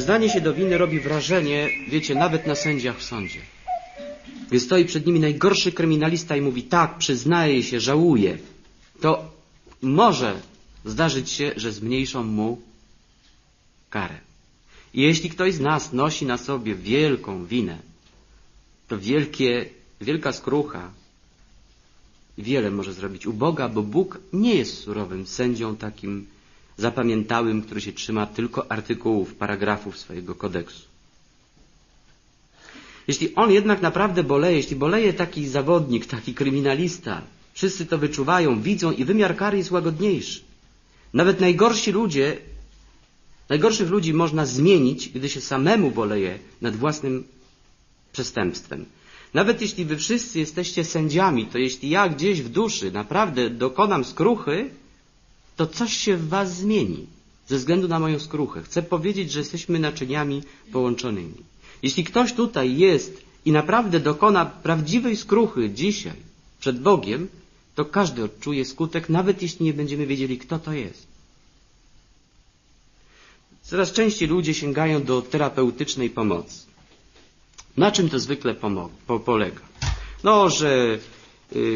Przyznanie się do winy robi wrażenie, wiecie, nawet na sędziach w sądzie. Gdy stoi przed nimi najgorszy kryminalista i mówi tak, przyznaje się, żałuje, to może zdarzyć się, że zmniejszą mu karę. I jeśli ktoś z nas nosi na sobie wielką winę, to wielkie, wielka skrucha wiele może zrobić u Boga, bo Bóg nie jest surowym sędzią takim zapamiętałym, który się trzyma tylko artykułów, paragrafów swojego kodeksu. Jeśli on jednak naprawdę boleje, jeśli boleje taki zawodnik, taki kryminalista, wszyscy to wyczuwają, widzą i wymiar kary jest łagodniejszy. Nawet najgorsi ludzie, najgorszych ludzi można zmienić, gdy się samemu boleje nad własnym przestępstwem. Nawet jeśli wy wszyscy jesteście sędziami, to jeśli ja gdzieś w duszy naprawdę dokonam skruchy, to coś się w was zmieni ze względu na moją skruchę. Chcę powiedzieć, że jesteśmy naczyniami połączonymi. Jeśli ktoś tutaj jest i naprawdę dokona prawdziwej skruchy dzisiaj przed Bogiem, to każdy odczuje skutek, nawet jeśli nie będziemy wiedzieli, kto to jest. Coraz częściej ludzie sięgają do terapeutycznej pomocy. Na czym to zwykle po polega? No, że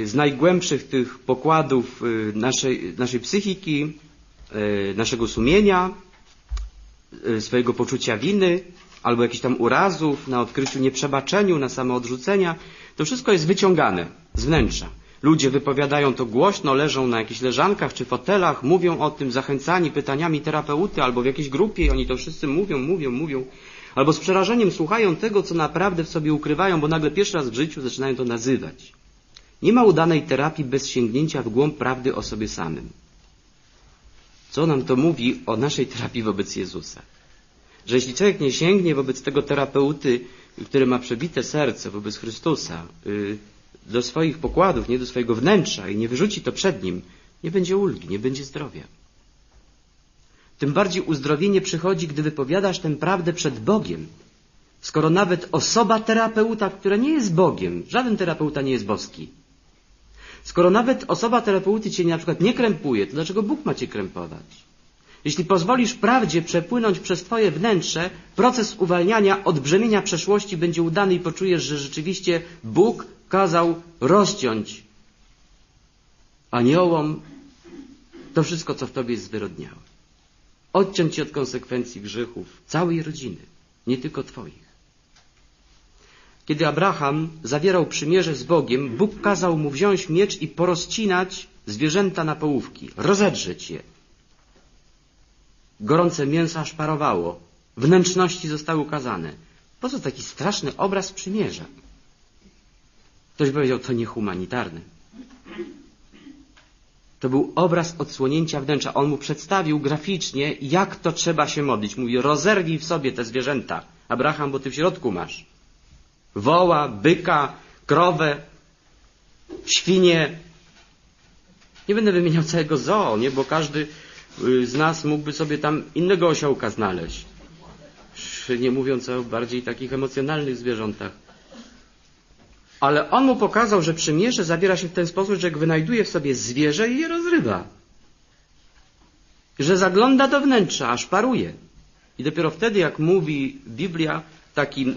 z najgłębszych tych pokładów y, naszej, naszej psychiki, y, naszego sumienia, swojego poczucia winy, albo jakichś tam urazów, na odkryciu nieprzebaczeniu, na samoodrzucenia, to wszystko jest wyciągane z wnętrza. Ludzie wypowiadają to głośno, leżą na jakichś leżankach czy fotelach, mówią o tym, zachęcani pytaniami terapeuty albo w jakiejś grupie oni to wszyscy mówią, mówią, mówią. Albo z przerażeniem słuchają tego, co naprawdę w sobie ukrywają, bo nagle pierwszy raz w życiu zaczynają to nazywać. Nie ma udanej terapii bez sięgnięcia w głąb prawdy o sobie samym. Co nam to mówi o naszej terapii wobec Jezusa? Że jeśli człowiek nie sięgnie wobec tego terapeuty, który ma przebite serce wobec Chrystusa, y, do swoich pokładów, nie do swojego wnętrza i nie wyrzuci to przed nim, nie będzie ulgi, nie będzie zdrowia. Tym bardziej uzdrowienie przychodzi, gdy wypowiadasz tę prawdę przed Bogiem. Skoro nawet osoba terapeuta, która nie jest Bogiem, żaden terapeuta nie jest boski, skoro nawet osoba terapeuty cię na przykład nie krępuje, to dlaczego Bóg ma cię krępować? Jeśli pozwolisz prawdzie przepłynąć przez twoje wnętrze, proces uwalniania od brzemienia przeszłości będzie udany i poczujesz, że rzeczywiście Bóg kazał rozciąć aniołom to wszystko, co w tobie jest zwyrodniałe odciąć się od konsekwencji grzechów całej rodziny, nie tylko Twoich. Kiedy Abraham zawierał przymierze z Bogiem, Bóg kazał mu wziąć miecz i porozcinać zwierzęta na połówki, rozedrzeć je. Gorące mięso aż parowało, wnętrzności zostały ukazane. Po co taki straszny obraz przymierza? Ktoś powiedział, to niehumanitarne. To był obraz odsłonięcia wnętrza. On mu przedstawił graficznie, jak to trzeba się modlić. Mówi, rozerwij w sobie te zwierzęta. Abraham, bo ty w środku masz. Woła, byka, krowę, świnie. Nie będę wymieniał całego zoo, nie? bo każdy y, z nas mógłby sobie tam innego osiołka znaleźć. Nie mówiąc o bardziej takich emocjonalnych zwierzątach. Ale on mu pokazał, że przymierze zawiera się w ten sposób, że wynajduje w sobie zwierzę i je rozrywa. Że zagląda do wnętrza, aż paruje. I dopiero wtedy, jak mówi Biblia, taki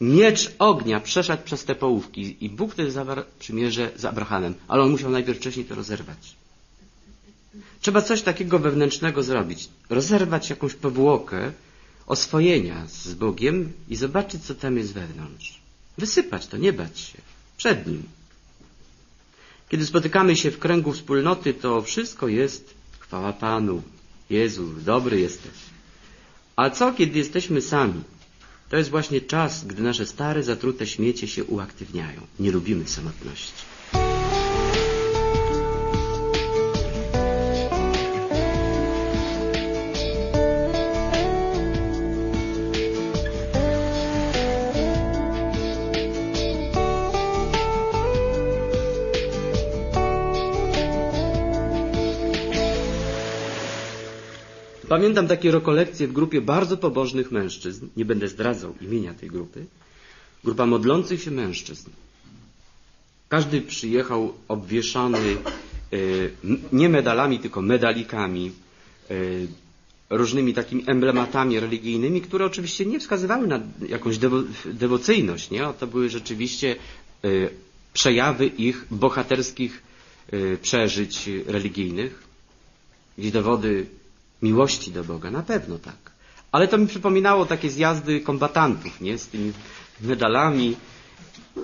miecz ognia przeszedł przez te połówki i Bóg wtedy zawarł przymierze z Abrahamem, ale on musiał najpierw wcześniej to rozerwać. Trzeba coś takiego wewnętrznego zrobić. Rozerwać jakąś powłokę oswojenia z Bogiem i zobaczyć, co tam jest wewnątrz. Wysypać to, nie bać się. Przed Nim. Kiedy spotykamy się w kręgu wspólnoty, to wszystko jest chwała Panu. Jezu, dobry jesteś. A co, kiedy jesteśmy sami? To jest właśnie czas, gdy nasze stare, zatrute śmiecie się uaktywniają. Nie lubimy samotności. Pamiętam takie rekolekcje w grupie bardzo pobożnych mężczyzn. Nie będę zdradzał imienia tej grupy. Grupa modlących się mężczyzn. Każdy przyjechał obwieszony e, nie medalami, tylko medalikami, e, różnymi takimi emblematami religijnymi, które oczywiście nie wskazywały na jakąś dewo dewocyjność. Nie? To były rzeczywiście y, przejawy ich bohaterskich przeżyć religijnych, gdzie dowody miłości do Boga, na pewno tak. Ale to mi przypominało takie zjazdy kombatantów, nie? Z tymi medalami.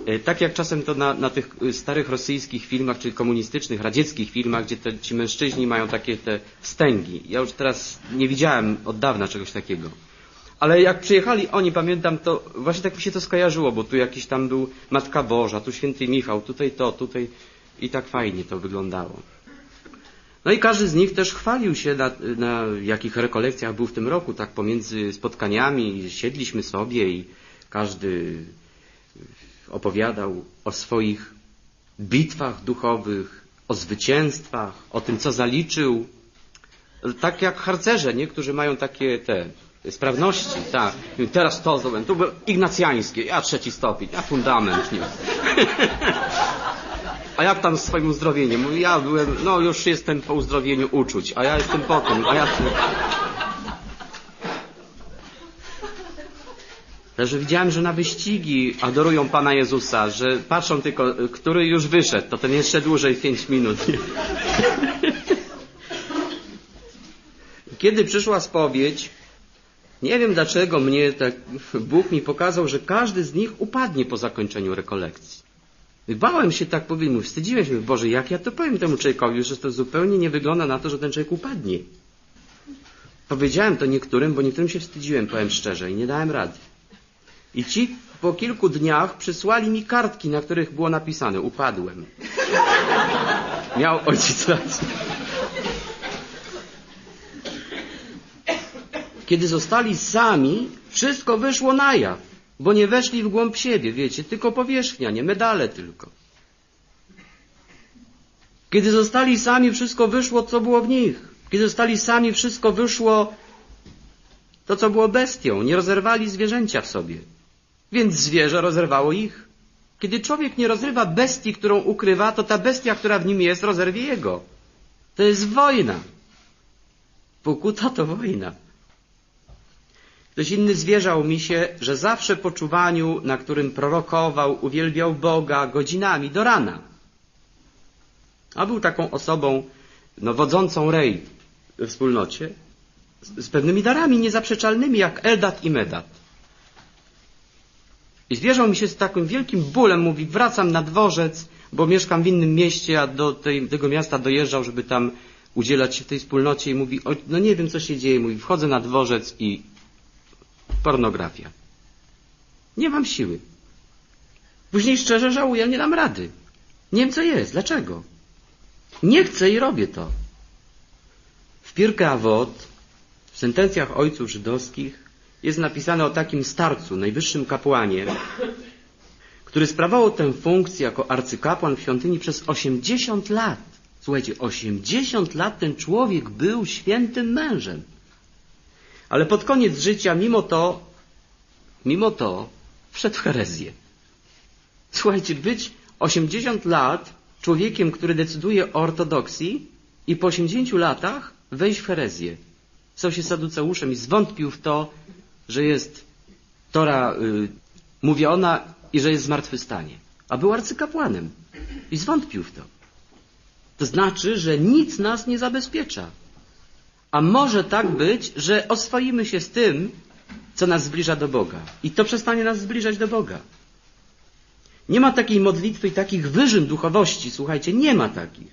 E, tak jak czasem to na, na tych y, starych rosyjskich filmach, czy komunistycznych, radzieckich filmach, gdzie te, ci mężczyźni mają takie te wstęgi. Ja już teraz nie widziałem od dawna czegoś takiego. Ale jak przyjechali oni, pamiętam, to właśnie tak mi się to skojarzyło, bo tu jakiś tam był Matka Boża, tu Święty Michał, tutaj to, tutaj i tak fajnie to wyglądało. No i każdy z nich też chwalił się, na, na jakich rekolekcjach był w tym roku, tak pomiędzy spotkaniami, siedliśmy sobie i każdy opowiadał o swoich bitwach duchowych, o zwycięstwach, o tym, co zaliczył. Tak jak harcerze, nie? którzy mają takie te sprawności, tak. Teraz to zdobyłem, tu był ignacjańskie, ja trzeci stopień, ja fundament, nie? A jak tam z swoim uzdrowieniem? Mówi, ja byłem, no już jestem po uzdrowieniu uczuć, a ja jestem po tym, a ja... Że widziałem, że na wyścigi adorują Pana Jezusa, że patrzą tylko, który już wyszedł, to ten jeszcze dłużej pięć minut. Kiedy przyszła spowiedź, nie wiem dlaczego mnie tak Bóg mi pokazał, że każdy z nich upadnie po zakończeniu rekolekcji. Bałem się tak powiedzieć, wstydziłem się, Boże, jak ja to powiem temu człowiekowi, że to zupełnie nie wygląda na to, że ten człowiek upadnie. Powiedziałem to niektórym, bo niektórym się wstydziłem, powiem szczerze, i nie dałem rady. I ci po kilku dniach przysłali mi kartki, na których było napisane, upadłem. Miał ojciec rację. Kiedy zostali sami, wszystko wyszło na jaw. Bo nie weszli w głąb siebie, wiecie, tylko powierzchnia, nie medale tylko. Kiedy zostali sami, wszystko wyszło, co było w nich. Kiedy zostali sami, wszystko wyszło, to co było bestią. Nie rozerwali zwierzęcia w sobie. Więc zwierzę rozerwało ich. Kiedy człowiek nie rozrywa bestii, którą ukrywa, to ta bestia, która w nim jest, rozerwie jego. To jest wojna. Pokuta to wojna. Ktoś inny zwierzał mi się, że zawsze po czuwaniu, na którym prorokował, uwielbiał Boga godzinami do rana. A był taką osobą, no, wodzącą rej we wspólnocie, z, z pewnymi darami niezaprzeczalnymi, jak Eldat i Medat. I zwierzał mi się z takim wielkim bólem, mówi, wracam na dworzec, bo mieszkam w innym mieście, a do tej, tego miasta dojeżdżał, żeby tam udzielać się tej wspólnocie i mówi, no nie wiem co się dzieje, mówi, wchodzę na dworzec i pornografia. Nie mam siły. Później szczerze żałuję, nie dam rady. Nie wiem, co jest. Dlaczego? Nie chcę i robię to. W Pirke Avot, w sentencjach ojców żydowskich, jest napisane o takim starcu, najwyższym kapłanie, który sprawował tę funkcję jako arcykapłan w świątyni przez 80 lat. Słuchajcie, 80 lat ten człowiek był świętym mężem. Ale pod koniec życia, mimo to, mimo to, wszedł w herezję. Słuchajcie, być 80 lat człowiekiem, który decyduje o ortodoksji i po 80 latach wejść w herezję. Stał się saduceuszem i zwątpił w to, że jest Tora y, mówiona i że jest zmartwychwstanie. A był arcykapłanem i zwątpił w to. To znaczy, że nic nas nie zabezpiecza. A może tak być, że oswoimy się z tym, co nas zbliża do Boga. I to przestanie nas zbliżać do Boga. Nie ma takiej modlitwy i takich wyżyn duchowości, słuchajcie, nie ma takich,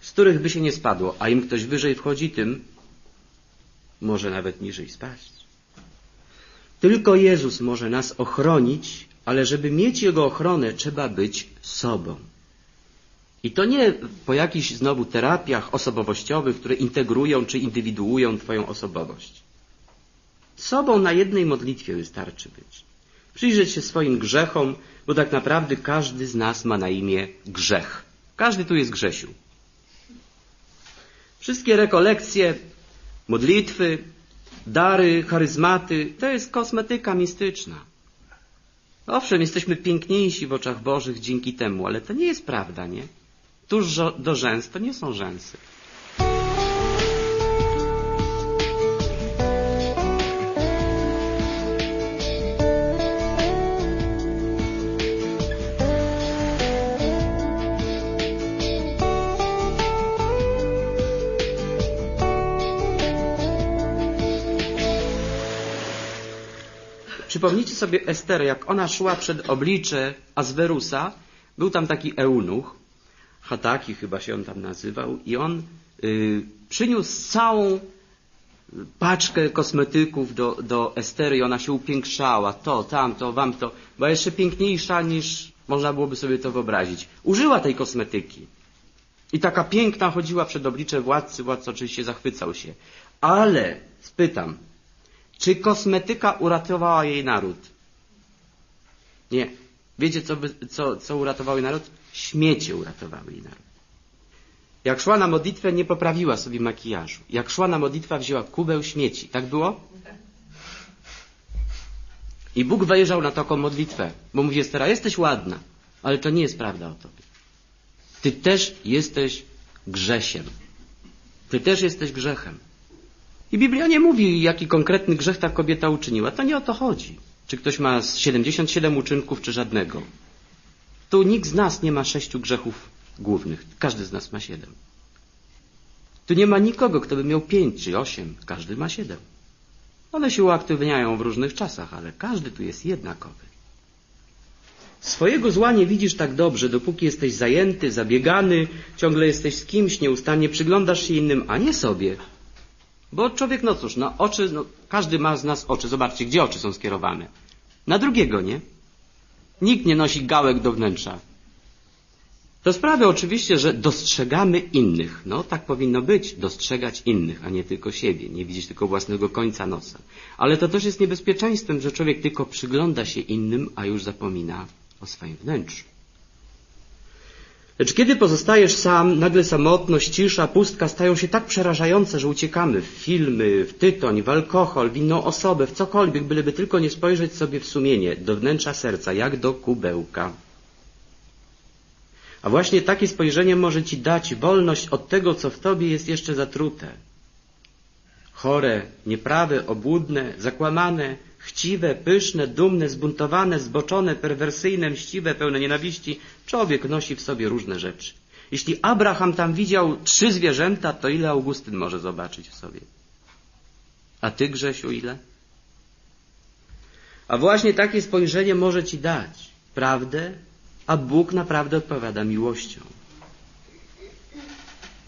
z których by się nie spadło, a im ktoś wyżej wchodzi, tym może nawet niżej spaść. Tylko Jezus może nas ochronić, ale żeby mieć Jego ochronę, trzeba być sobą. I to nie po jakichś znowu terapiach osobowościowych, które integrują czy indywiduują Twoją osobowość. Sobą na jednej modlitwie wystarczy być. Przyjrzeć się swoim grzechom, bo tak naprawdę każdy z nas ma na imię grzech. Każdy tu jest Grzesiu. Wszystkie rekolekcje, modlitwy, dary, charyzmaty, to jest kosmetyka mistyczna. Owszem, jesteśmy piękniejsi w oczach Bożych dzięki temu, ale to nie jest prawda, nie? tuż do rzęs to nie są rzęsy. Przypomnijcie sobie Esterę, jak ona szła przed oblicze Azwerusa. Był tam taki eunuch, Hataki chyba się on tam nazywał, i on y, przyniósł całą paczkę kosmetyków do, do Estery i ona się upiększała, to, tamto, wam to, była jeszcze piękniejsza niż można byłoby sobie to wyobrazić. Użyła tej kosmetyki. I taka piękna chodziła przed oblicze władcy, władca oczywiście zachwycał się. Ale, spytam, czy kosmetyka uratowała jej naród? Nie. Wiecie, co, co, co uratowało jej naród? Śmiecie uratowały naród. Jak szła na modlitwę, nie poprawiła sobie makijażu. Jak szła na modlitwę, wzięła kubeł śmieci. Tak było? I Bóg wejrzał na taką modlitwę, bo mówi Estera, jesteś ładna, ale to nie jest prawda o tobie. Ty też jesteś grzesiem. Ty też jesteś grzechem. I Biblia nie mówi, jaki konkretny grzech ta kobieta uczyniła. To nie o to chodzi. Czy ktoś ma 77 uczynków, czy żadnego. Tu nikt z nas nie ma sześciu grzechów głównych. Każdy z nas ma siedem. Tu nie ma nikogo, kto by miał pięć czy osiem. Każdy ma siedem. One się uaktywniają w różnych czasach, ale każdy tu jest jednakowy. Swojego zła nie widzisz tak dobrze, dopóki jesteś zajęty, zabiegany, ciągle jesteś z kimś, nieustannie przyglądasz się innym, a nie sobie. Bo człowiek, no cóż, no oczy, no, każdy ma z nas oczy. Zobaczcie, gdzie oczy są skierowane. Na drugiego, nie? Nikt nie nosi gałek do wnętrza. To sprawia oczywiście, że dostrzegamy innych. No, tak powinno być, dostrzegać innych, a nie tylko siebie, nie widzieć tylko własnego końca nosa. Ale to też jest niebezpieczeństwem, że człowiek tylko przygląda się innym, a już zapomina o swoim wnętrzu. Lecz kiedy pozostajesz sam, nagle samotność, cisza, pustka stają się tak przerażające, że uciekamy w filmy, w tytoń, w alkohol, w inną osobę, w cokolwiek, byleby tylko nie spojrzeć sobie w sumienie, do wnętrza serca, jak do kubełka. A właśnie takie spojrzenie może ci dać wolność od tego, co w tobie jest jeszcze zatrute. Chore, nieprawe, obłudne, zakłamane, chciwe, pyszne, dumne, zbuntowane, zboczone, perwersyjne, mściwe, pełne nienawiści. Człowiek nosi w sobie różne rzeczy. Jeśli Abraham tam widział trzy zwierzęta, to ile Augustyn może zobaczyć w sobie? A ty, Grzesiu, ile? A właśnie takie spojrzenie może ci dać prawdę, a Bóg naprawdę odpowiada miłością.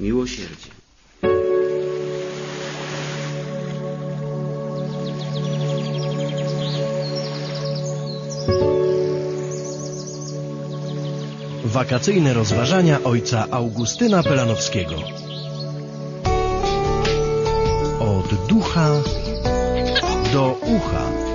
Miłosierdzie. Wakacyjne rozważania ojca Augustyna Pelanowskiego. Od ducha do ucha.